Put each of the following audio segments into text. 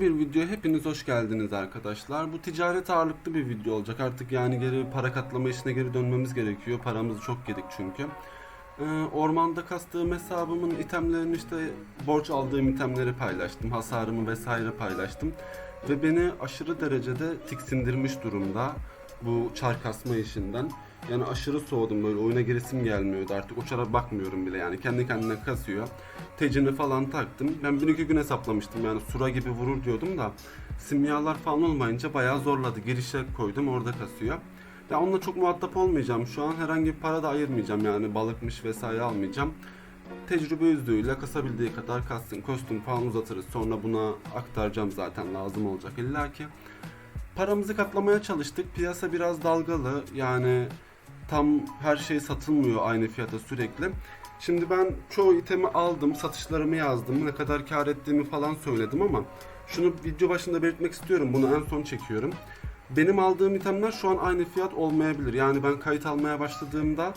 Bir video hepiniz hoş geldiniz arkadaşlar. Bu ticaret ağırlıklı bir video olacak. Artık yani geri para katlama işine geri dönmemiz gerekiyor. Paramız çok yedik çünkü. Ee, ormanda kastığım hesabımın itemlerini işte borç aldığım itemleri paylaştım. Hasarımı vesaire paylaştım. Ve beni aşırı derecede tiksindirmiş durumda bu çar kasma işinden. Yani aşırı soğudum böyle oyuna giresim gelmiyordu artık o çara bakmıyorum bile yani kendi kendine kasıyor. Tecini falan taktım. Ben bir iki gün hesaplamıştım yani sura gibi vurur diyordum da simyalar falan olmayınca bayağı zorladı. Girişe koydum orada kasıyor. Ya onunla çok muhatap olmayacağım şu an herhangi bir para da ayırmayacağım yani balıkmış vesaire almayacağım. Tecrübe yüzüğüyle kasabildiği kadar kassın kostüm falan uzatırız sonra buna aktaracağım zaten lazım olacak illa ki. Paramızı katlamaya çalıştık. Piyasa biraz dalgalı. Yani tam her şey satılmıyor aynı fiyata sürekli. Şimdi ben çoğu itemi aldım, satışlarımı yazdım, ne kadar kar ettiğimi falan söyledim ama şunu video başında belirtmek istiyorum. Bunu en son çekiyorum. Benim aldığım itemler şu an aynı fiyat olmayabilir. Yani ben kayıt almaya başladığımda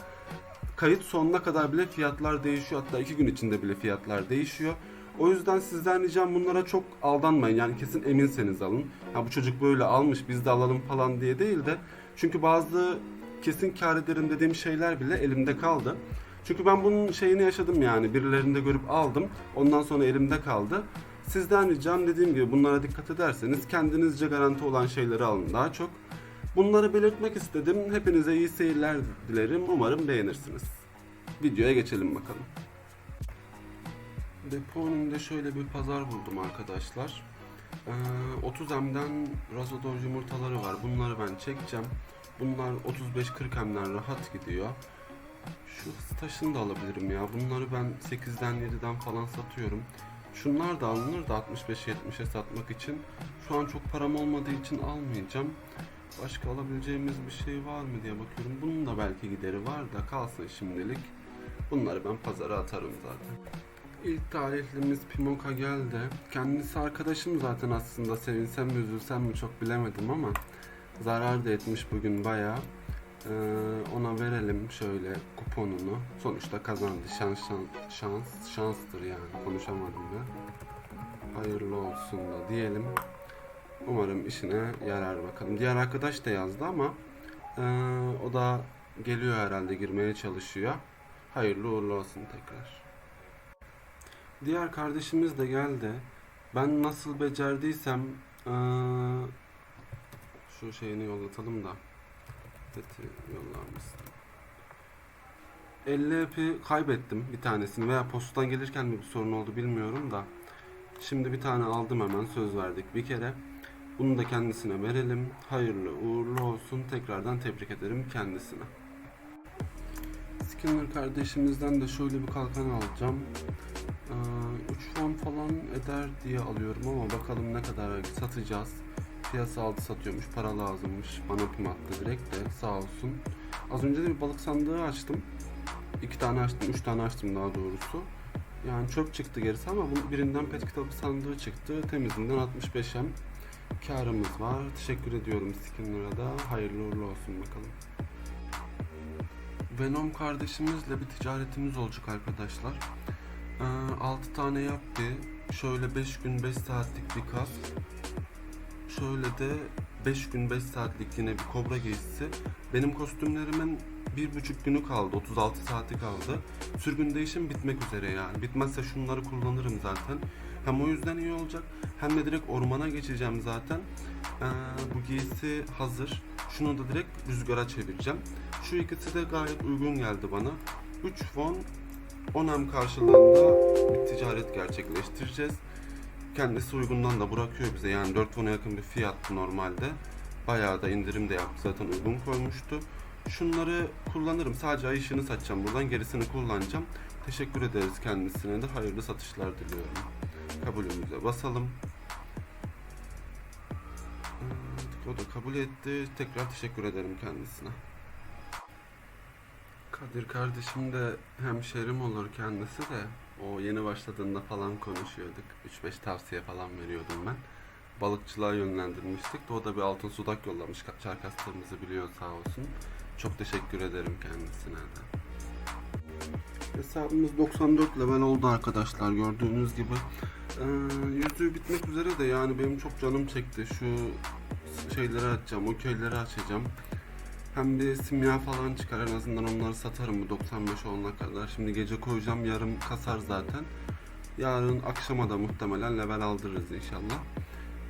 kayıt sonuna kadar bile fiyatlar değişiyor. Hatta iki gün içinde bile fiyatlar değişiyor. O yüzden sizden ricam bunlara çok aldanmayın. Yani kesin eminseniz alın. Ha bu çocuk böyle almış biz de alalım falan diye değil de. Çünkü bazı kesin kar ederim dediğim şeyler bile elimde kaldı. Çünkü ben bunun şeyini yaşadım yani. Birilerinde görüp aldım. Ondan sonra elimde kaldı. Sizden ricam dediğim gibi bunlara dikkat ederseniz kendinizce garanti olan şeyleri alın daha çok. Bunları belirtmek istedim. Hepinize iyi seyirler dilerim. Umarım beğenirsiniz. Videoya geçelim bakalım. Depo önünde şöyle bir pazar buldum arkadaşlar. Ee, 30M'den Razodor yumurtaları var. Bunları ben çekeceğim. Bunlar 35-40 M'den rahat gidiyor. Şu taşını da alabilirim ya. Bunları ben 8'den 7'den falan satıyorum. Şunlar da alınır da 65-70'e satmak için. Şu an çok param olmadığı için almayacağım. Başka alabileceğimiz bir şey var mı diye bakıyorum. Bunun da belki gideri var da kalsın şimdilik. Bunları ben pazara atarım zaten. İlk tarihlimiz Pimoka geldi. Kendisi arkadaşım zaten aslında sevinsem mi üzülsem mi çok bilemedim ama zarar da etmiş bugün bayağı. Ee, ona verelim şöyle kuponunu. Sonuçta kazandı. Şans şans şans şanstır yani. Konuşamadım da. Hayırlı olsun da diyelim. Umarım işine yarar bakalım. Diğer arkadaş da yazdı ama ee, o da geliyor herhalde girmeye çalışıyor. Hayırlı uğurlu olsun tekrar. Diğer kardeşimiz de geldi. Ben nasıl becerdiysem ee, şu şeyini yollatalım da. Peti yollanmışsın. 50 epi kaybettim bir tanesini veya postadan gelirken mi bir sorun oldu bilmiyorum da. Şimdi bir tane aldım hemen söz verdik bir kere. Bunu da kendisine verelim. Hayırlı uğurlu olsun. Tekrardan tebrik ederim kendisine. Skinner kardeşimizden de şöyle bir kalkan alacağım. 3 fon falan eder diye alıyorum ama bakalım ne kadar satacağız. Piyasa altı satıyormuş, para lazımmış. Bana pim attı direkt de sağ olsun. Az önce de bir balık sandığı açtım. İki tane açtım, üç tane açtım daha doğrusu. Yani çöp çıktı gerisi ama bunun birinden pet kitabı sandığı çıktı. Temizinden 65M karımız var. Teşekkür ediyorum Skinner'a da. Hayırlı uğurlu olsun bakalım. Venom kardeşimizle bir ticaretimiz olacak arkadaşlar. 6 tane yaptı. Şöyle 5 gün 5 saatlik bir kas. Şöyle de 5 gün 5 saatlik yine bir kobra giysisi. Benim kostümlerimin bir buçuk günü kaldı. 36 saati kaldı. Sürgün değişim bitmek üzere yani. Bitmezse şunları kullanırım zaten. Hem o yüzden iyi olacak. Hem de direkt ormana geçeceğim zaten. Ee, bu giysi hazır. Şunu da direkt rüzgara çevireceğim. Şu ikisi de gayet uygun geldi bana. 3 fon 10M karşılığında bir ticaret gerçekleştireceğiz. Kendisi uygundan da bırakıyor bize yani 4 fona yakın bir fiyat normalde. Bayağı da indirim de yaptı zaten uygun koymuştu. Şunları kullanırım sadece ay ışığını satacağım buradan gerisini kullanacağım. Teşekkür ederiz kendisine de hayırlı satışlar diliyorum. Kabulümüze basalım. O da kabul etti. Tekrar teşekkür ederim kendisine. Kadir kardeşim de hemşerim olur kendisi de o yeni başladığında falan konuşuyorduk. 3-5 tavsiye falan veriyordum ben. Balıkçılığa yönlendirmiştik o da bir altın sudak yollamış. Çar kastığımızı biliyor sağ olsun. Çok teşekkür ederim kendisine de. Hesabımız 94 level oldu arkadaşlar gördüğünüz gibi. Ee, yüzüğü bitmek üzere de yani benim çok canım çekti. Şu şeyleri açacağım, okeyleri açacağım. Hem bir simya falan çıkar en azından onları satarım bu 95 olana kadar. Şimdi gece koyacağım yarım kasar zaten. Yarın akşama da muhtemelen level aldırırız inşallah.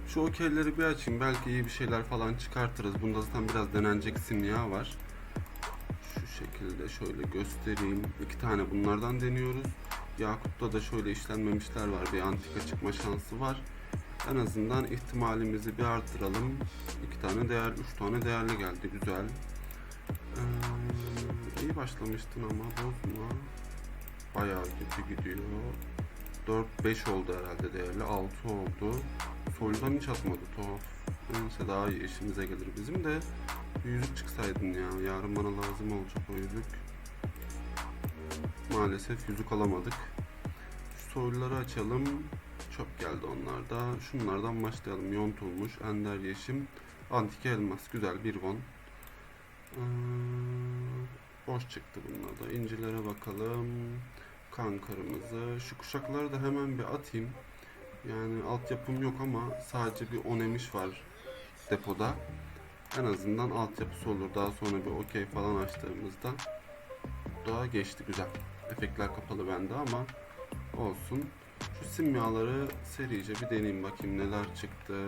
Şu okeyleri bir açayım belki iyi bir şeyler falan çıkartırız. Bunda zaten biraz denenecek simya var. Şu şekilde şöyle göstereyim. İki tane bunlardan deniyoruz. Yakut'ta da şöyle işlenmemişler var. Bir antika çıkma şansı var. En azından ihtimalimizi bir arttıralım. İki tane değer, üç tane değerli geldi. Güzel. İyi başlamıştın ama bozma. Bayağı kötü gidiyor. 4-5 oldu herhalde değerli. 6 oldu. Soldan hiç atmadı tuhaf. Neyse daha iyi işimize gelir bizim de. Yüzük çıksaydın ya. Yarın bana lazım olacak o yüzük. Maalesef yüzük alamadık. Şu soyluları açalım. Çöp geldi onlarda. Şunlardan başlayalım. Yontulmuş, ender yeşim, antik elmas. Güzel bir won. Ee, boş çıktı bunlar da. İncilere bakalım. Kan kırmızı. Şu kuşakları da hemen bir atayım. Yani altyapım yok ama sadece bir onemiş var depoda. En azından altyapısı olur. Daha sonra bir okey falan açtığımızda daha geçti güzel. Efektler kapalı bende ama olsun. Şu simyaları serice bir deneyeyim bakayım neler çıktı.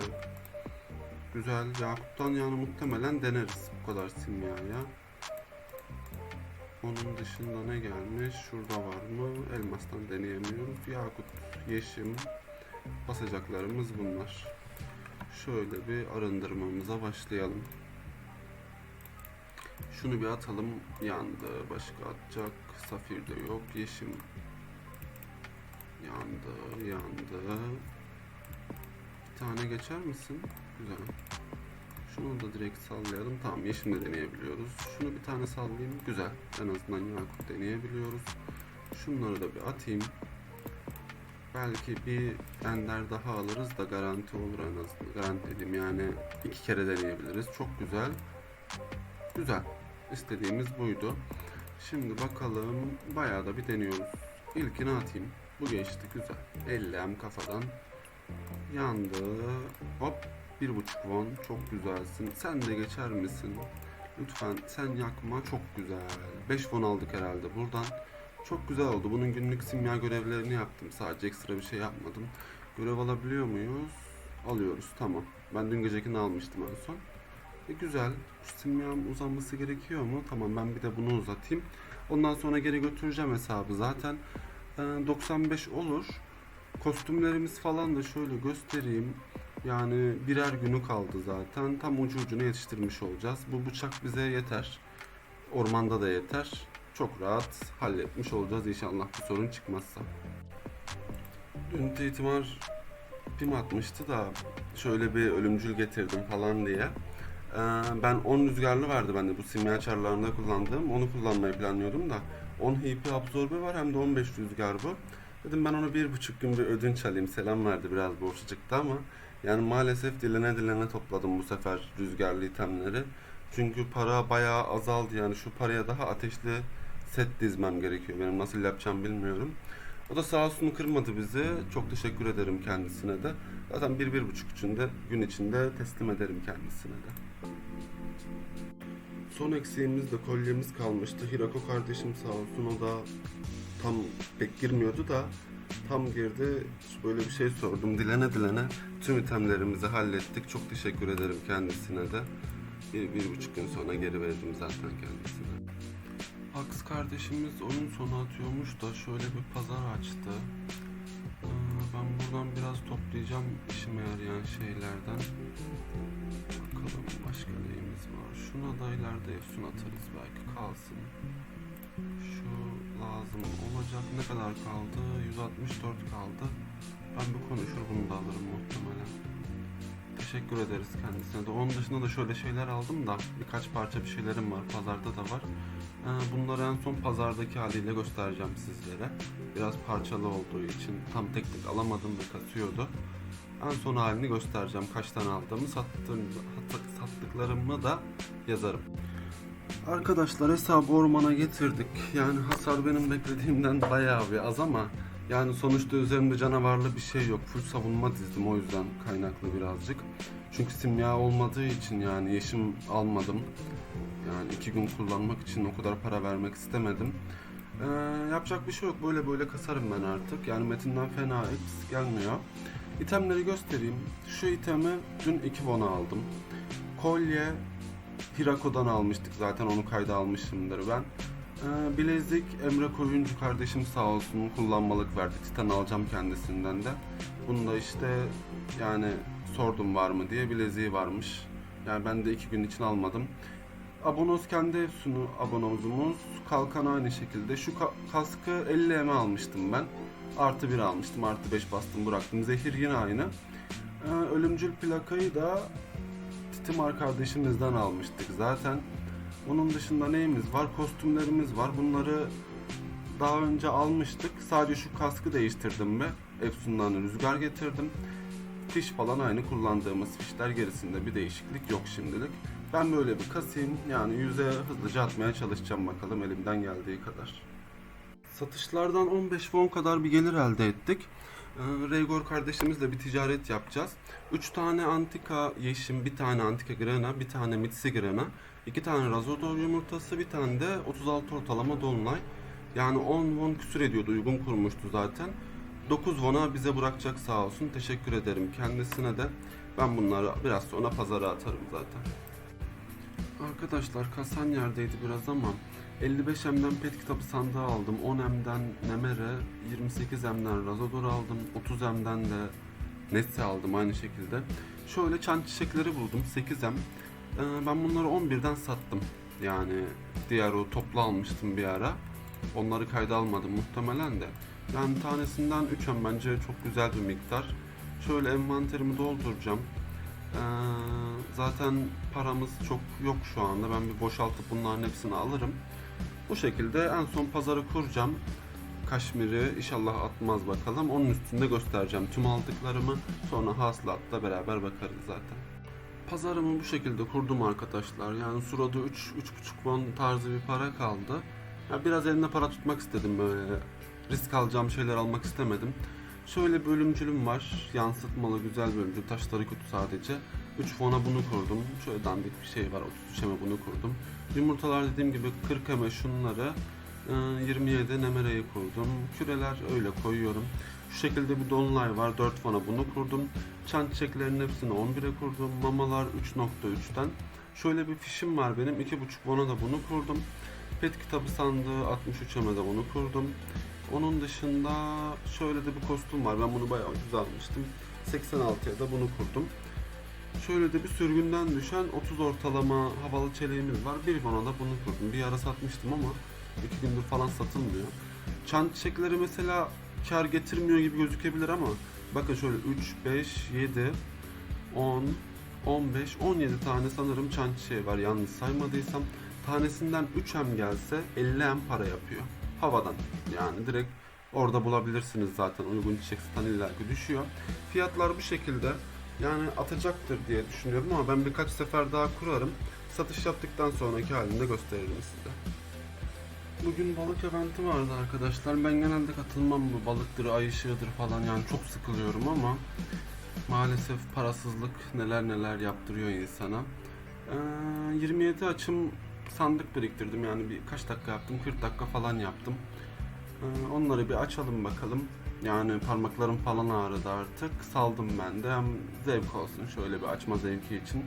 Güzel. Yakut'tan yani muhtemelen deneriz bu kadar simyaya. Onun dışında ne gelmiş? Şurada var mı? Elmastan deneyemiyoruz. Yakut, yeşim. Basacaklarımız bunlar. Şöyle bir arındırmamıza başlayalım. Şunu bir atalım. Yandı. Başka atacak. Safir de yok. Yeşim. Yandı. Yandı. Bir tane geçer misin? Güzel. Şunu da direkt sallayalım. Tamam yeşim de deneyebiliyoruz. Şunu bir tane sallayayım. Güzel. En azından yakut deneyebiliyoruz. Şunları da bir atayım. Belki bir ender daha alırız da garanti olur en azından. Garanti dedim yani iki kere deneyebiliriz. Çok güzel. Güzel. İstediğimiz buydu. Şimdi bakalım. Bayağı da bir deniyoruz. İlkini atayım. Bu geçti güzel. 50 kafadan. Yandı. Hop. Bir buçuk won. Çok güzelsin. Sen de geçer misin? Lütfen sen yakma. Çok güzel. 5 won aldık herhalde buradan. Çok güzel oldu. Bunun günlük simya görevlerini yaptım. Sadece ekstra bir şey yapmadım. Görev alabiliyor muyuz? Alıyoruz. Tamam. Ben dün gecekini almıştım en son. E, güzel. Şu simyam uzanması gerekiyor mu? Tamam ben bir de bunu uzatayım. Ondan sonra geri götüreceğim hesabı zaten. e, 95 olur. Kostümlerimiz falan da şöyle göstereyim. Yani birer günü kaldı zaten. Tam ucu ucuna yetiştirmiş olacağız. Bu bıçak bize yeter. Ormanda da yeter. Çok rahat halletmiş olacağız inşallah bir sorun çıkmazsa. Dün ihtimal pim atmıştı da şöyle bir ölümcül getirdim falan diye. Ee, ben 10 rüzgarlı vardı bende bu simya çarlarında kullandığım. Onu kullanmayı planlıyordum da 10 HP absorbe var hem de 15 rüzgar bu. Dedim ben onu bir buçuk gün bir ödünç alayım. Selam verdi biraz borçlu çıktı ama yani maalesef dilene dilene topladım bu sefer rüzgarlı itemleri. Çünkü para bayağı azaldı yani şu paraya daha ateşli set dizmem gerekiyor. Benim nasıl yapacağım bilmiyorum. O da sağ olsun kırmadı bizi. Çok teşekkür ederim kendisine de. Zaten bir, bir buçuk içinde, gün içinde teslim ederim kendisine de. Son eksiğimiz de kolyemiz kalmıştı. Hirako kardeşim sağ olsun o da tam pek girmiyordu da tam girdi. Böyle bir şey sordum. Dilene dilene tüm itemlerimizi hallettik. Çok teşekkür ederim kendisine de. Bir, bir buçuk gün sonra geri verdim zaten kendisine. Aks kardeşimiz onun sonu atıyormuş da şöyle bir pazar açtı. Ee, Ben buradan biraz toplayacağım işime yarayan şeylerden. Bakalım başka neyimiz var. Şuna da ileride efsun atarız belki kalsın. Şu lazım olacak. Ne kadar kaldı? 164 kaldı. Ben bir konuşur bunu da alırım muhtemelen. Teşekkür ederiz kendisine de. Onun dışında da şöyle şeyler aldım da birkaç parça bir şeylerim var. Pazarda da var. Ee, Bunları en son pazardaki haliyle göstereceğim sizlere. Biraz parçalı olduğu için tam tek tek alamadım ve kasıyordu. En son halini göstereceğim. Kaç tane aldığımı sattığım, sattıklarımı da yazarım. Arkadaşlar hesabı ormana getirdik. Yani hasar benim beklediğimden bayağı bir az ama Yani sonuçta üzerimde canavarlı bir şey yok. Full savunma dizdim o yüzden kaynaklı birazcık. Çünkü simya olmadığı için yani yeşim almadım. Yani iki gün kullanmak için o kadar para vermek istemedim. Ee, yapacak bir şey yok. Böyle böyle kasarım ben artık. Yani metinden fena X gelmiyor. İtemleri göstereyim. Şu itemi dün 2 won'a aldım. Kolye Hirako'dan almıştık zaten onu kayda almışımdır ben. Ee, bilezik Emre Koyuncu kardeşim sağ olsun kullanmalık verdi. Titan alacağım kendisinden de. Bunu da işte yani sordum var mı diye bileziği varmış. Yani ben de iki gün için almadım. Abonos kendi efsunu abonomuzumuz. Kalkan aynı şekilde. Şu ka- kaskı 50 M almıştım ben. Artı 1 almıştım. Artı 5 bastım bıraktım. Zehir yine aynı. Ee, ölümcül plakayı da Titimar kardeşimizden almıştık zaten. Onun dışında neyimiz var? Kostümlerimiz var. Bunları daha önce almıştık. Sadece şu kaskı değiştirdim ve Epson'dan rüzgar getirdim. Fiş falan aynı kullandığımız fişler gerisinde bir değişiklik yok şimdilik. Ben böyle bir kasayım yani yüze hızlıca atmaya çalışacağım bakalım elimden geldiği kadar. Satışlardan 15 won kadar bir gelir elde ettik. Ee, Reygor kardeşimizle bir ticaret yapacağız. 3 tane antika yeşim, bir tane antika grana, bir tane mitsi grana, 2 tane razodor yumurtası, bir tane de 36 ortalama dolunay. Yani 10 won küsür ediyordu, uygun kurmuştu zaten. 9 won'a bize bırakacak sağ olsun. Teşekkür ederim kendisine de. Ben bunları biraz sonra pazara atarım zaten. Arkadaşlar kasan yerdeydi biraz ama 55M'den pet kitabı sandığı aldım. 10M'den Nemere, 28M'den Razodor aldım. 30M'den de Nesse aldım aynı şekilde. Şöyle çan çiçekleri buldum 8M. Ee, ben bunları 11'den sattım. Yani diğer o toplu almıştım bir ara. Onları kayda almadım muhtemelen de. Yani tanesinden 3M bence çok güzel bir miktar. Şöyle envanterimi dolduracağım. Ee, zaten paramız çok yok şu anda. Ben bir boşaltıp bunların hepsini alırım. Bu şekilde en son pazarı kuracağım. Kaşmir'i inşallah atmaz bakalım. Onun üstünde göstereceğim tüm aldıklarımı. Sonra hasılatla beraber bakarız zaten. Pazarımı bu şekilde kurdum arkadaşlar. Yani surada 3 3,5 won tarzı bir para kaldı. Ya biraz elimde para tutmak istedim böyle. Risk alacağım şeyler almak istemedim. Şöyle bölümcülüm var. Yansıtmalı güzel bölümcül. Taşları kötü sadece. 3 fona bunu kurdum. Şöyle dandik bir şey var. 33 eme bunu kurdum. Yumurtalar dediğim gibi 40 eme şunları. e, 27 nemereyi kurdum. Küreler öyle koyuyorum. Şu şekilde bir dolunay var. 4 fona bunu kurdum. Çan çiçeklerin hepsini 11'e kurdum. Mamalar 3.3'ten. Şöyle bir fişim var benim. 2.5 fona da bunu kurdum. Pet kitabı sandığı 63 eme de bunu kurdum. Onun dışında şöyle de bir kostüm var. Ben bunu bayağı ucuz almıştım. 86'ya da bunu kurdum. Şöyle de bir sürgünden düşen 30 ortalama havalı çeleğimiz var. Bir bana da bunu kurdum. Bir ara satmıştım ama iki gündür falan satılmıyor. Çan çiçekleri mesela kar getirmiyor gibi gözükebilir ama bakın şöyle 3, 5, 7, 10, 15, 17 tane sanırım çan çiçeği var yanlış saymadıysam. Tanesinden 3M gelse 50M para yapıyor. Havadan yani direkt orada bulabilirsiniz zaten uygun çiçek satan illaki düşüyor. Fiyatlar bu şekilde. Yani atacaktır diye düşünüyorum ama ben birkaç sefer daha kurarım. Satış yaptıktan sonraki halini de gösteririm size. Bugün balık eventi vardı arkadaşlar. Ben genelde katılmam bu balıktır, ay ışığıdır falan yani çok sıkılıyorum ama maalesef parasızlık neler neler yaptırıyor insana. Ee, 27 açım sandık biriktirdim yani bir kaç dakika yaptım 40 dakika falan yaptım. Ee, onları bir açalım bakalım. Yani parmaklarım falan ağrıdı artık. Saldım ben de. Hem zevk olsun şöyle bir açma zevki için.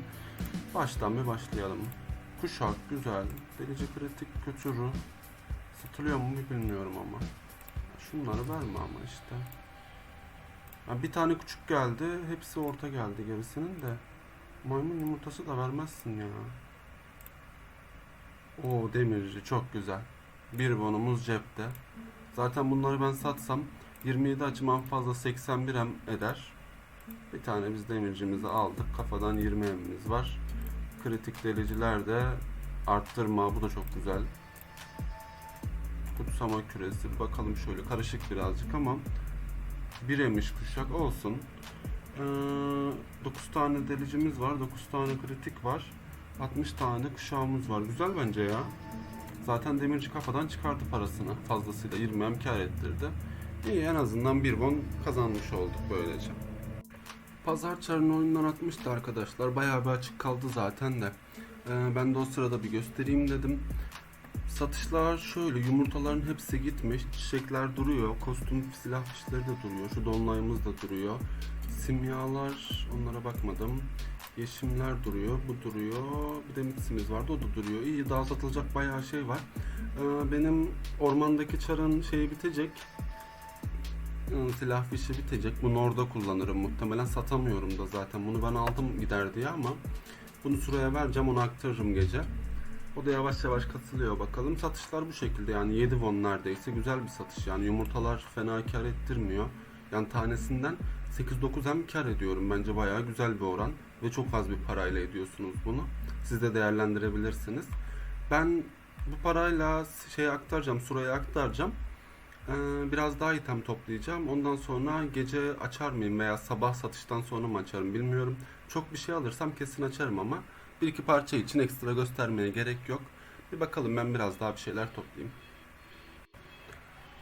Baştan bir başlayalım. Kuşak güzel. Delici kritik götürü. Satılıyor mu bilmiyorum ama. Şunları verme ama işte. Ha, bir tane küçük geldi. Hepsi orta geldi gerisinin de. Maymun yumurtası da vermezsin ya. Oo demirci çok güzel. Bir bonumuz cepte. Zaten bunları ben satsam 27 açım fazla 81 em eder. Bir tane biz demircimizi aldık. Kafadan 20 emimiz var. Kritik deliciler de arttırma. Bu da çok güzel. Kutsama küresi. Bakalım şöyle karışık birazcık ama bir emiş kuşak olsun. Ee, 9 tane delicimiz var. 9 tane kritik var. 60 tane kuşağımız var. Güzel bence ya. Zaten demirci kafadan çıkardı parasını. Fazlasıyla 20 em kar ettirdi. İyi en azından bir bon kazanmış olduk böylece. Pazar çarını oyundan atmıştı arkadaşlar. Bayağı bir açık kaldı zaten de. Ee, ben de o sırada bir göstereyim dedim. Satışlar şöyle yumurtaların hepsi gitmiş. Çiçekler duruyor. Kostüm silah fişleri de duruyor. Şu dolunayımız da duruyor. Simyalar onlara bakmadım. Yeşimler duruyor. Bu duruyor. Bir de mitsimiz vardı. O da duruyor. İyi daha satılacak bayağı şey var. Ee, benim ormandaki çarın şeyi bitecek. Ee, Silah fişi bitecek. Bunu orada kullanırım muhtemelen. Satamıyorum da zaten. Bunu ben aldım gider diye ama bunu Sura'ya vereceğim. Onu aktarırım gece. O da yavaş yavaş katılıyor bakalım. Satışlar bu şekilde yani 7 won neredeyse güzel bir satış yani yumurtalar fena kar ettirmiyor. Yani tanesinden 8-9 hem kar ediyorum bence bayağı güzel bir oran ve çok az bir parayla ediyorsunuz bunu. Siz de değerlendirebilirsiniz. Ben bu parayla şeye aktaracağım, Sura'ya aktaracağım. Ee, biraz daha item toplayacağım. Ondan sonra gece açar mıyım veya sabah satıştan sonra mı açarım bilmiyorum. Çok bir şey alırsam kesin açarım ama bir iki parça için ekstra göstermeye gerek yok. Bir bakalım ben biraz daha bir şeyler toplayayım.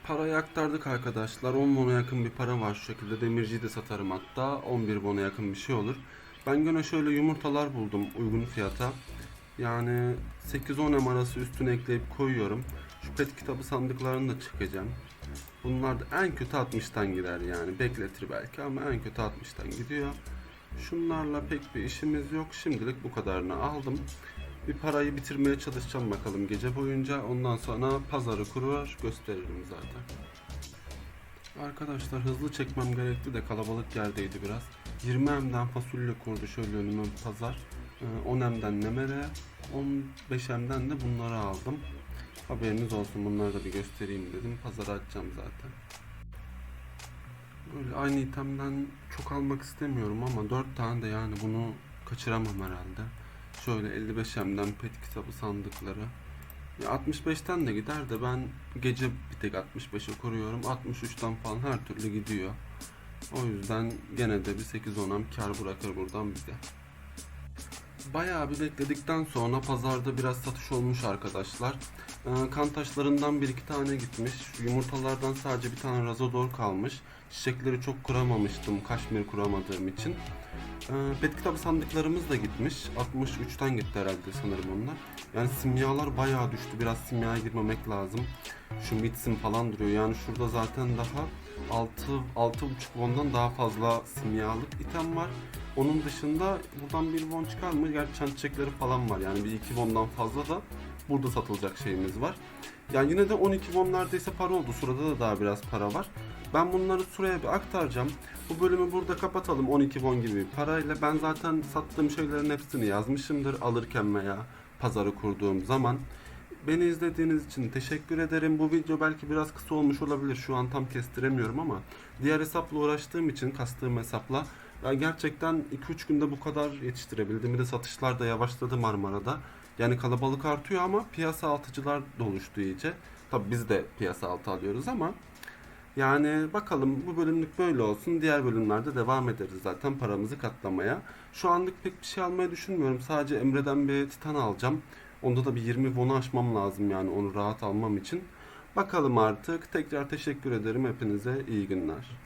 Parayı aktardık arkadaşlar. 10 won'a yakın bir para var şu şekilde. Demirciyi de satarım hatta. 11 won'a yakın bir şey olur. Ben gene şöyle yumurtalar buldum uygun fiyata. Yani 8-10 em arası üstüne ekleyip koyuyorum. Şu pet kitabı sandıklarını da çıkacağım. Bunlar da en kötü 60'tan gider yani. Bekletir belki ama en kötü 60'tan gidiyor. Şunlarla pek bir işimiz yok. Şimdilik bu kadarını aldım. Bir parayı bitirmeye çalışacağım bakalım gece boyunca. Ondan sonra pazarı kurur gösteririm zaten. Arkadaşlar hızlı çekmem gerekti de kalabalık yerdeydi biraz. 20 emden fasulye kurdu şöyle önüme pazar. Ee, 10 emden nemere, 15 emden de bunları aldım. Haberiniz olsun bunları da bir göstereyim dedim. Pazara açacağım zaten. Böyle aynı itemden çok almak istemiyorum ama 4 tane de yani bunu kaçıramam herhalde. Şöyle 55M'den pet kitabı sandıkları. Ya 65'ten de gider de ben gece bir tek 65'e kuruyorum. 63'ten falan her türlü gidiyor. O yüzden gene de bir 8-10'am kar bırakır buradan bize. Bayağı bir bekledikten sonra pazarda biraz satış olmuş arkadaşlar. Ee, kan taşlarından bir iki tane gitmiş. Yumurtalardan sadece bir tane razodor kalmış. Çiçekleri çok kuramamıştım kaşmir kuramadığım için. Ee, pet kitabı sandıklarımız da gitmiş. 63'ten gitti herhalde sanırım onlar. Yani simyalar bayağı düştü. Biraz simyaya girmemek lazım. Şu mitsim falan duruyor. Yani şurada zaten daha 6 6,5 won'dan daha fazla simyalık item var. Onun dışında buradan bir won çıkar mı? Gerçi çan çiçekleri falan var. Yani bir 2 won'dan fazla da burada satılacak şeyimiz var. Yani yine de 12 won neredeyse para oldu. Surada da daha biraz para var. Ben bunları Suraya bir aktaracağım. Bu bölümü burada kapatalım 12 won gibi parayla. Ben zaten sattığım şeylerin hepsini yazmışımdır alırken veya pazarı kurduğum zaman. Beni izlediğiniz için teşekkür ederim. Bu video belki biraz kısa olmuş olabilir. Şu an tam kestiremiyorum ama diğer hesapla uğraştığım için kastığım hesapla ya gerçekten 2-3 günde bu kadar yetiştirebildim. Bir de satışlar da yavaşladı Marmara'da. Yani kalabalık artıyor ama piyasa altıcılar da oluştu iyice. Tabi biz de piyasa altı alıyoruz ama yani bakalım bu bölümlük böyle olsun. Diğer bölümlerde devam ederiz zaten paramızı katlamaya. Şu anlık pek bir şey almayı düşünmüyorum. Sadece Emre'den bir titan alacağım. Onda da bir 20 won'u aşmam lazım yani onu rahat almam için. Bakalım artık. Tekrar teşekkür ederim hepinize. iyi günler.